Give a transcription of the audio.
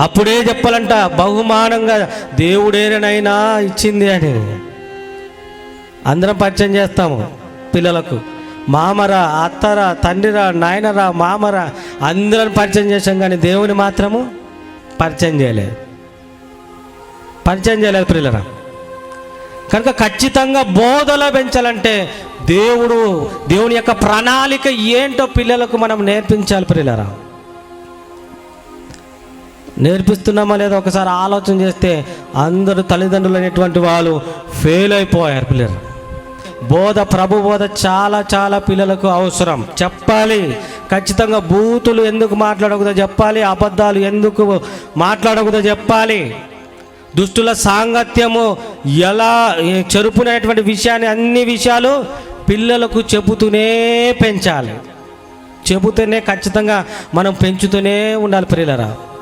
అప్పుడే చెప్పాలంట బహుమానంగా దేవుడేనైనా ఇచ్చింది అని అందరం పరిచయం చేస్తాము పిల్లలకు. మామరా అత్తరా తండ్రిరా నాయనరా మామరా అందరం పరిచయం చేసాం కానీ దేవుని మాత్రము పరిచయం చేయలేదు పరిచయం చేయలేదు పిల్లరా. కనుక ఖచ్చితంగా బోధలో పెంచాలంటే దేవుడు దేవుని యొక్క ప్రణాళిక ఏంటో పిల్లలకు మనం నేర్పించాలి పిల్లరా. నేర్పిస్తున్నామా లేదా ఒకసారి ఆలోచన చేస్తే అందరూ తల్లిదండ్రులు అనేటువంటి వాళ్ళు ఫెయిల్ అయిపోయారు పిల్లలు. బోధ ప్రభు బోధ చాలా చాలా పిల్లలకు అవసరం. చెప్పాలి. ఖచ్చితంగా బూతులు ఎందుకు మాట్లాడకూడదో చెప్పాలి. అబద్ధాలు ఎందుకు మాట్లాడకూడదో చెప్పాలి. దుష్టుల సాంగత్యము ఎలా చెరుపునేటువంటి విషయాన్ని అన్ని విషయాలు పిల్లలకు చెబుతూనే పెంచాలి. చెబుతూనే ఖచ్చితంగా మనం పెంచుతూనే ఉండాలి పిల్లరా